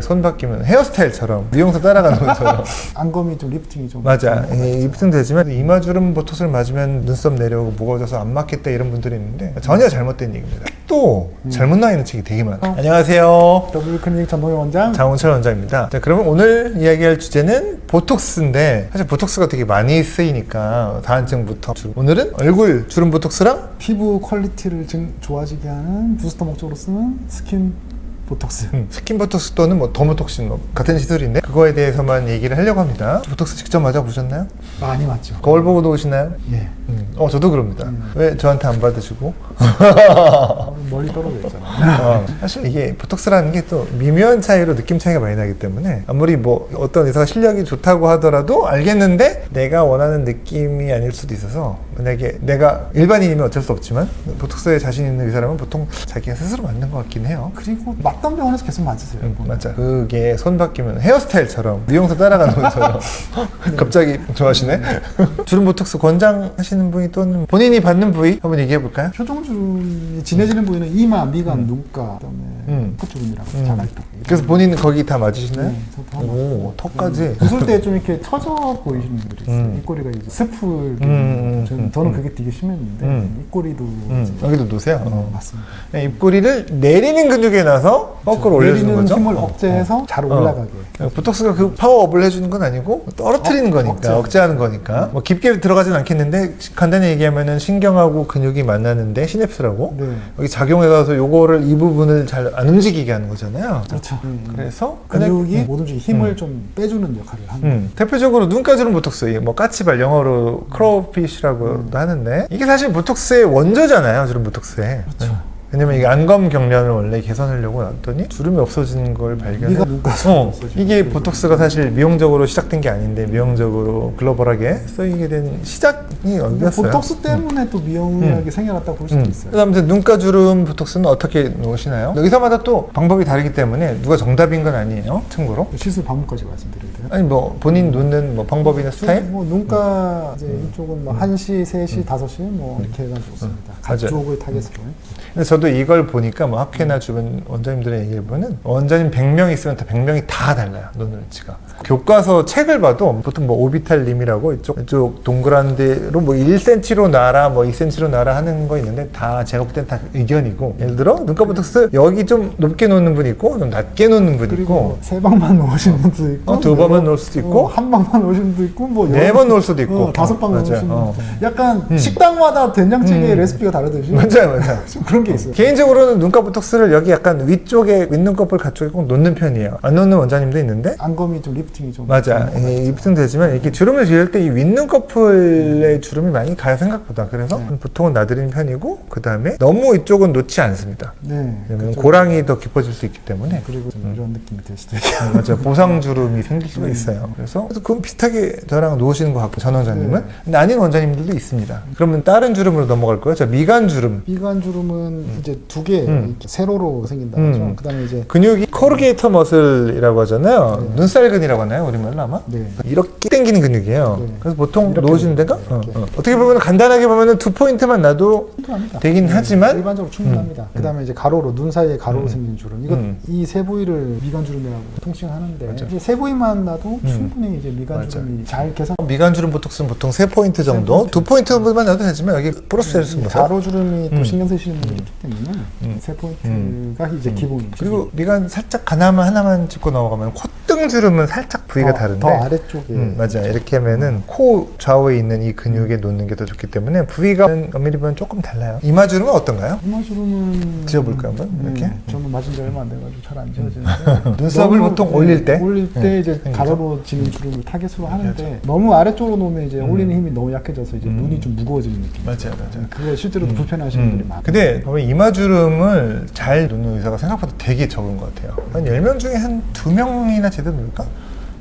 손 바뀌면 헤어스타일처럼 미용사 따라가는 것처럼 안검이 좀 리프팅이 좀 맞아. 되는 것이 리프팅 되지만 이마주름 보톡스를 맞으면 눈썹 내려오고 무거워져서 안 맞겠다 이런 분들이 있는데 전혀 잘못된 얘기입니다. 또 잘못 나와 있는 책이 되게 많아요. 안녕하세요. 더블 클리닉 전동의 원장 장훈철 원장입니다. 자, 그러면 오늘 이야기할 주제는 보톡스인데 사실 보톡스가 되게 많이 쓰이니까 다한증부터 오늘은 얼굴 주름 보톡스랑 피부 퀄리티를 증, 좋아지게 하는 부스터 목적으로 쓰는 스킨 보톡스 음, 스킨 보톡스 또는 뭐 더모톡신 뭐 같은 시술인데 그거에 대해서만 얘기를 하려고 합니다. 보톡스 직접 맞아보셨나요? 많이 맞죠? 거울 보고 놓으시나요? 예 음, 어 저도 그럽니다. 왜 저한테 안 받으시고? 어, 멀리 떨어져 있잖아요 어, 사실 이게 보톡스라는 게 또 미묘한 차이로 느낌 차이가 많이 나기 때문에 아무리 뭐 어떤 의사가 실력이 좋다고 하더라도 알겠는데 내가 원하는 느낌이 아닐 수도 있어서 만약에 내가 일반인이면 어쩔 수 없지만 보톡스에 자신 있는 의사라면 보통 자기가 스스로 맞는 것 같긴 해요. 그리고 맞던 병원에서 계속 맞으세요 음, 맞아. 그게 손 바뀌면 헤어스타일처럼 미용사 따라가는 것처럼 갑자기 좋아하시네. 주름 보톡스 권장하시는 분이 또는 본인이 받는 부위 한번 얘기해 볼까요? 표정주름이 진해지는 부위는 이마, 미간, 눈가 그다음에 음. 코주름이라고 음. 자갈도 그래서 본인 거기 다 맞으시나요? 네, 한번 오, 턱까지. 웃을 때 좀 이렇게 처져 보이시는 분들이 있어요. 음. 입꼬리가 이제 스풀. 음, 저는, 음, 저는 음. 그게 되게 심했는데 음. 입꼬리도 음, 이제 여기도 놓으세요. 음, 어. 맞습니다. 그냥 입꼬리를 내리는 근육에 나서 거꾸로 올려주는 내리는 거죠. 힘을 어, 억제해서 잘 어. 올라가게. 어. 보톡스가 그 파워업을 해주는 건 아니고 떨어뜨리는 어, 거니까 억제. 억제하는 거니까 뭐 깊게 들어가진 않겠는데 시- 간단히 얘기하면은 신경하고 근육이 만나는데 시냅스라고 네. 여기 작용해가서 요거를 이 부분을 잘 안 움직이게 하는 거잖아요. 그렇죠. 음. 그래서 근육이 그냥- 모든 중에 힘을 음. 좀 빼주는 역할을 하는. 음, 대표적으로 눈가주름 보톡스, 뭐 까치발 영어로 크로우핏이라고도 하는데 이게 사실 보톡스의 원조잖아요, 주름 보톡스의. 그렇죠. 음. 왜냐면 이게 안검 경련을 원래 개선하려고 놨더니 주름이 없어지는 걸 발견해. 어, 이게 보톡스가 사실 미용적으로 시작된 게 아닌데 미용적으로 글로벌하게 쓰이게 된 시작이 여기였어요. 보톡스 때문에 또 미용약이 생겨났다고 볼 수도 음. 있어요. 아무튼 눈가 주름 보톡스는 어떻게 놓으시나요? 여기서마다 또 방법이 다르기 때문에 누가 정답인 건 아니에요. 참고로. 시술 방법까지 말씀드려도 돼요? 아니 뭐 본인 놓는 뭐 방법이나 스타일? 뭐 눈가 이제 이쪽은 뭐 1시, 3시, 5시 뭐 이렇게 해가지고 씁니다. 맞아요. 각쪽을 타겟으로. 근데 저도 이걸 보니까 뭐 학회나 주변 원장님들의 얘기를 보면 원장님 100명 있으면 다 100명이 다 달라요. 위치가. 교과서 책을 봐도 보통 뭐 오비탈 림이라고 이쪽, 이쪽 동그란 데로 뭐 1cm로 놔라 뭐 2cm로 놔라 하는 거 있는데 다 제가 볼 땐 다 의견이고 예를 들어 눈가 보톡스 여기 좀 높게 놓는 분 있고 좀 낮게 놓는 분 있고 세 방만 놓으시는 분도 있고 어, 두 번만 놓을 수도 있고 어, 한 방만 놓으시는 분도 있고 뭐네 여러- 번 놓을 수도 있고 어, 다섯 방 어, 맞아요. 분도 어. 있고. 약간 음. 식당마다 된장찌개 음. 레시피가 다르듯이 맞아요 맞아요 좀 그런 게 있어요. 개인적으로는 눈가 보톡스를 여기 약간 위쪽에 윗눈꺼풀 가쪽에 꼭 놓는 편이에요 안 놓는 원장님도 있는데 안검이 좀 리프팅이 좀 맞아. 되는 것. 이 입증 되지만 이렇게 주름을 지을 때 이 윗눈꺼풀에 주름이 많이 가요 생각보다. 그래서 네. 보통은 놔드리는 편이고 그 다음에 너무 이쪽은 놓지 않습니다. 네. 왜냐면 그쪽- 고랑이 더 깊어질 수 있기 때문에. 그리고 좀 이런 느낌이 들 수도 있고. 음, 맞아. 보상 주름이 생길 수가 네. 있어요. 그래서 그래서 그건 비슷하게 저랑 놓으시는 것 같고 전 원장님은. 네. 근데 아닌 원장님들도 있습니다. 그러면 다른 주름으로 넘어갈 거예요. 자 미간 주름. 미간 주름은 이제 두개 음. 세로로 생긴다고 음. 하죠. 그다음에 이제 근육이 코르게이터 머슬이라고 하잖아요. 네. 눈살근이라고 하나요? 우리말로 아마? 네. 이렇게 당기는 근육이에요. 네. 그래서 보통 이렇게 놓으시는 데가 이렇게. 어, 어. 떻게 보면 간단하게 보면은 두 포인트만 놔도 충분합니다. 되긴 네, 하지만 일반적으로 충분합니다. 음. 그다음에 이제 가로로 눈 사이에 가로로 음. 생긴 주름. 이거 음. 이 세 부위를 미간 주름이라고 통칭하는데. 이제 세 부위만 놔도 음. 충분히 이제 미간. 주름이 잘 개선. 미간 주름 보톡스는 보통 세 포인트 정도. 두 포인트만 놔도 되지만 여기 플러스 이뭐 가로 주름이 또 음. 신경 쓰시는 분이 있기 때문에 음. 세 포인트가 음. 이제 기본입니다. 그리고 미간 살짝 가나만 하나만 짚고 넘어가면 콧등 주름은 살짝 부위가 더, 다른데 더 아래쪽에 음, 맞아 이렇게 하면은 코 좌우에 있는 이 근육에 놓는 게 더 좋기 때문에 부위가 엄밀히 보면 조금 달라요. 이마 주름은 어떤가요? 이마 주름은 지워볼까요, 한번? 네, 이렇게? 저는 맞은 지 얼마 안 돼가지고 잘 안 지워지는데 눈썹을 보통 네, 올릴 때 올릴 때 네, 이제. 가로로 지는 주름을 타겟으로 하는데 너무 아래쪽으로 놓으면 이제 음. 올리는 힘이 너무 약해져서 이제 음. 눈이 좀 무거워지는 느낌. 맞아요, 맞아요. 그거 실제로도 불편하시는 분들이 많아요. 근데 보면 이마 주름을 잘 놓는 의사가 생각보다 되게 적은 것 같아요. 한 10명 중에 한 2명이나 제대로 놓을까?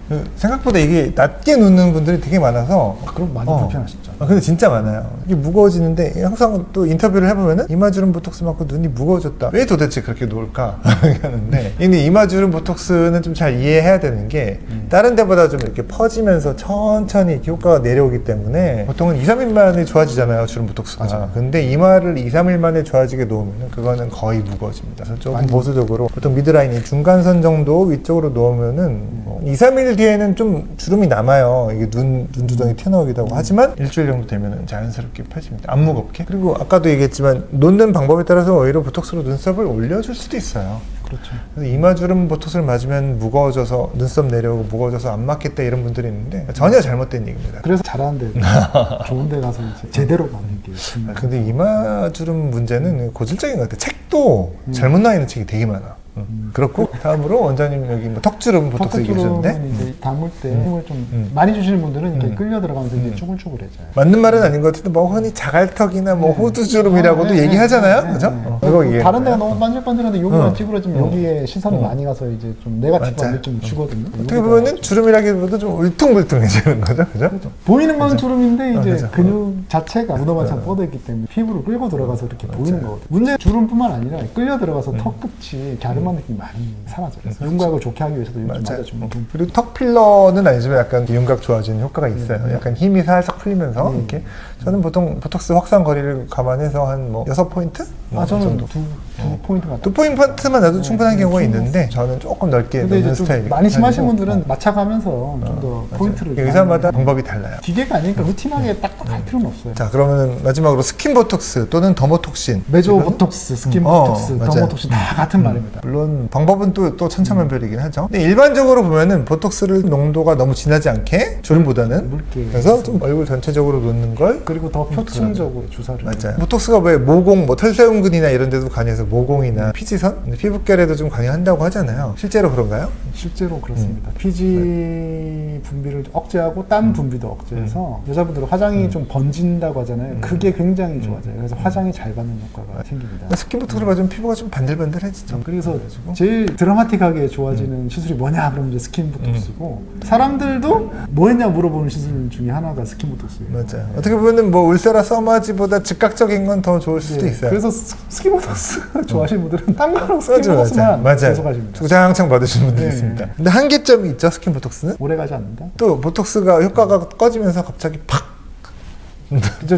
그 생각보다 이게 낮게 눕는 분들이 되게 많아서 그럼 많이 어. 불편하시죠. 아, 근데 진짜 많아요. 이게 무거워지는데 항상 또 인터뷰를 해보면은 이마주름 보톡스 맞고 눈이 무거워졌다. 왜 도대체 그렇게 놓을까? 하는데 근데 이마주름 보톡스는 좀 잘 이해해야 되는 게 다른 데보다 좀 이렇게 퍼지면서 천천히 이렇게 효과가 내려오기 때문에 보통은 2, 3일 만에 좋아지잖아요. 주름 보톡스가. 맞아요. 근데 이마를 2, 3일 만에 좋아지게 놓으면 그거는 거의 무거워집니다. 그래서 조금 보수적으로 보통 미드라인이 중간선 정도 위쪽으로 놓으면은 뭐 2, 3일 뒤에는 좀 주름이 남아요. 이게 눈, 눈두덩이 튀어나오기도 하고 하지만 일주일 정도 되면은 자연스럽게 펴집니다. 안 무겁게. 그리고 아까도 얘기했지만 놓는 방법에 따라서 오히려 보톡스로 눈썹을 올려줄 수도 있어요. 그렇죠. 그래서 이마주름 보톡스를 맞으면 무거워져서 눈썹 내려오고 무거워져서 안 맞겠다 이런 분들이 있는데 전혀 잘못된 얘기입니다. 그래서 잘하는 데 좋은 데 가서 이제 제대로 맞는 게 아, 중요해요. 근데 이마주름 문제는 고질적인 것 같아요. 책도 잘못 나와 있는 책이 되게 많아. 응. 그렇고 다음으로 원장님 여기 뭐 턱주름 보톡스 얘기하셨는데 턱주름은 이제 담을 때 힘을 좀 음. 많이 주시는 분들은 이렇게 음. 끌려 들어가면서 이제 음. 쭈글쭈글해져요. 맞는 말은 아닌 것 같은데 뭐 흔히 자갈턱이나 뭐 호두주름이라고도 네, 네, 얘기하잖아요, 네, 그죠? 네. 어, 이거 다른 데가 너무. 반질반질한데 여기만 어. 찌그러지면 어. 여기에 시선이 어. 많이 가서 이제 좀 네가티브한. 느낌이 주거든요. 어떻게 보면은 주름이라기보다 좀 울퉁불퉁해지는 거죠, 그죠? 보이는 건? 주름인데 어, 이제. 근육 자체가 무덤만처럼 어. 뻗어있기 때문에 피부를 끌고 들어가서 이렇게 보이는. 거거든요. 문제 주름뿐만 아니라 끌려 들어가서 음. 턱 끝이 갸 름한 느낌이 많이 사라져요. 그래서 윤곽을 좋게 하기 위해서도 요즘 맞아요. 맞아주면 좀 그리고 턱 필러는 아니지만 약간 윤곽 좋아지는 효과가 있어요. 네. 약간 힘이 살짝 풀리면서 네. 이렇게 저는 보통 보톡스 확산 거리를 감안해서 한뭐 여섯 포인트 아 저는 두, 두 어. 포인트 같아요. 두 포인트만 놔도 네, 충분한 네, 경우가. 있는데 저는 조금 넓게 근데 넣는 좀 스타일이에요. 많이 심하신 분들은 어, 맞춰가면서 좀더 맞아요. 포인트를 이게 의사마다 방법이 달라요. 기계가 아니니까 루틴하게 딱딱 할 필요는 없어요. 자 그러면 마지막으로 스킨 보톡스 또는 더모톡신 메조 보톡스, 스킨 어, 보톡스, 맞아요. 더모톡스 다 같은 말입니다. 물론 방법은 또, 또 천차만별이긴 하죠. 근데 일반적으로 보면은 보톡스를 농도가 너무 진하지 않게 주름보다는 묽게 그래서 좀 얼굴 전체적으로 놓는 걸 그리고 더 표층적으로 주사를 맞아요. 보톡스가 왜 모공, 뭐 털세운근이나 이런 데도 관여해서 모공이나 피지선, 피부결에도 좀 관여한다고 하잖아요. 실제로 그런가요? 실제로 그렇습니다. 음. 피지 분비를 억제하고 땀 분비도 억제해서 여자분들은 화장이 음. 좀 번진다고 하잖아요. 음. 그게 굉장히 좋아져요. 그래서 화장이 잘 받는 효과가 생깁니다. 스킨 보톡스를 맞으면 피부가 좀 반들반들해지죠. 그래서 그래가지고. 제일 드라마틱하게 좋아지는 시술이 뭐냐 그러면 이제 스킨 보톡스고 사람들도 뭐 했냐 물어보는 시술 중에 하나가 스킨 보톡스예요. 맞아 요. 어떻게 보면 뭐 울세라 써마지보다 즉각적인 건 더 좋을 수도 네, 있어요. 그래서 스- 스킨 보톡스 좋아하시는 분들은 딴 거랑 스킨 보톡스만 맞아요. 계속 하십니다. 주장창 받으시는 분들이 네. 있습니다. 근데 한계점이 있죠, 스킨 보톡스는. 오래 가지 않는다. 또 보톡스가 효과가 꺼지면서 갑자기 팍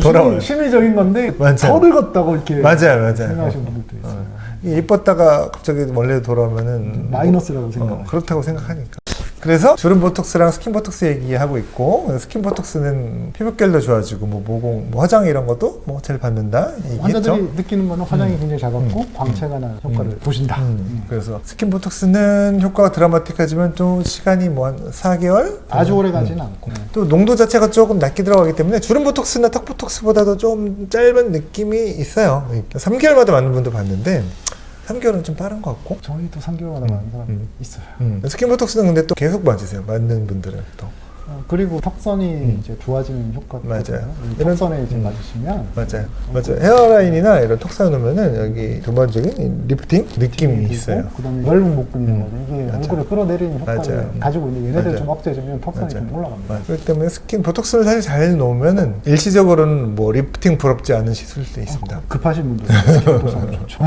돌아와요. 심리, 심리적인 건데 맞아요. 더 늙었다고 이렇게 맞아요, 맞아요. 생각하시는 분들도 있어요. 어. 이게 예뻤다가 갑자기 원래 돌아오면은 마이너스라고 뭐, 생각하죠. 어, 그렇다고 생각하니까. 그래서 주름 보톡스랑 스킨 보톡스 얘기하고 있고 스킨 보톡스는 피부결도 좋아지고 뭐 모공, 뭐 화장 이런 것도 뭐 잘 받는다 얘기했죠. 환자들이 느끼는 거는 화장이 굉장히 잘 받고 광채가 나는 효과를 보신다. 음, 그래서 스킨 보톡스는 효과가 드라마틱하지만 좀 시간이 뭐 한 4개월? 아주 오래 가지는 않고 또 농도 자체가 조금 낮게 들어가기 때문에 주름 보톡스나 턱 보톡스보다도 좀 짧은 느낌이 있어요. 3개월마다 맞는 분도 봤는데 3개월은 좀 빠른 것 같고. 저희도 3개월마다 많은 사람 음. 있어요. 음. 스킨 보톡스는 근데 또 계속 맞으세요. 맞는 분들은 또. 어, 그리고 턱선이 음. 이제 좋아지는 효과가 맞아요. 있거든요. 이 이런- 턱선에 이제 음. 맞으시면 맞아요. 맞아요. 헤어라인이나 이런 턱 세워놓으면은 여기 전반적인 리프팅 느낌이 있어요. 그다음에 넓은 목근이거든요. 음. 이게 맞아요. 얼굴을 끌어내리는 효과를 맞아요. 가지고 있는데 얘네들 맞아요. 좀 억제해주면 턱선이 맞아요. 좀 올라갑니다. 맞아요. 그렇기 때문에 스킨 보톡스를 사실 잘 놓으면은 일시적으로는 뭐 리프팅 부럽지 않은 시술도 있습니다. 급하신 분들 스킨 보톡스 좋죠.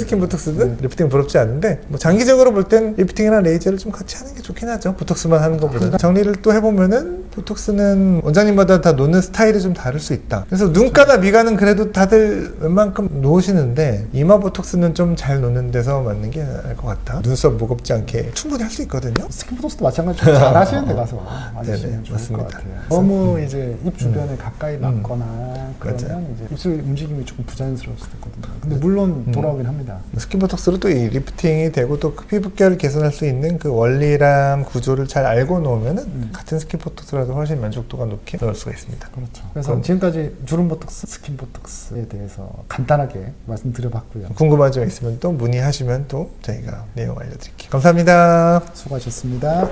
스킨 보톡스는 리프팅 부럽지 않은데 뭐 장기적으로 볼 땐 리프팅이나 레이저를 좀 같이 하는 게 좋긴 하죠. 보톡스만 하는 것보다 정리를 또 해보면 은 보톡스는 원장님마다 다 놓는 스타일이 좀 다를 수 있다. 그래서 눈가나 미간은 그래도 다들 웬만큼 놓으시는데 이마 보톡스는 좀 잘 놓는 데서 맞는 게 나을 것 같다. 눈썹 무겁지 않게 충분히 할 수 있거든요. 스킨 보톡스도 마찬가지로 잘 하시는 데 가서 맞으시면 좋을 맞습니다. 것 같아요. 너무 이제 입 주변에 가까이 음. 맞거나 맞아요. 그러면 이제 입술 움직임이 조금 부자연스러울 수도 있거든요. 근데 물론 음. 돌아오긴 합니다. 스킨 보톡스로 또 이 리프팅이 되고 또그 피부결을 개선할 수 있는 그 원리랑 구조를 잘 알고 놓으면은 음. 같은 스킨 보톡스라 도 훨씬 만족도가 높게 넣을 수가 있습니다. 그렇죠. 그래서 그럼- 지금까지 주름 보톡스, 스킨 보톡스에 대해서 간단하게 말씀드려봤고요. 궁금한 점 있으면 또 문의하시면 또 저희가 내용 알려드릴게요. 감사합니다. 수고하셨습니다.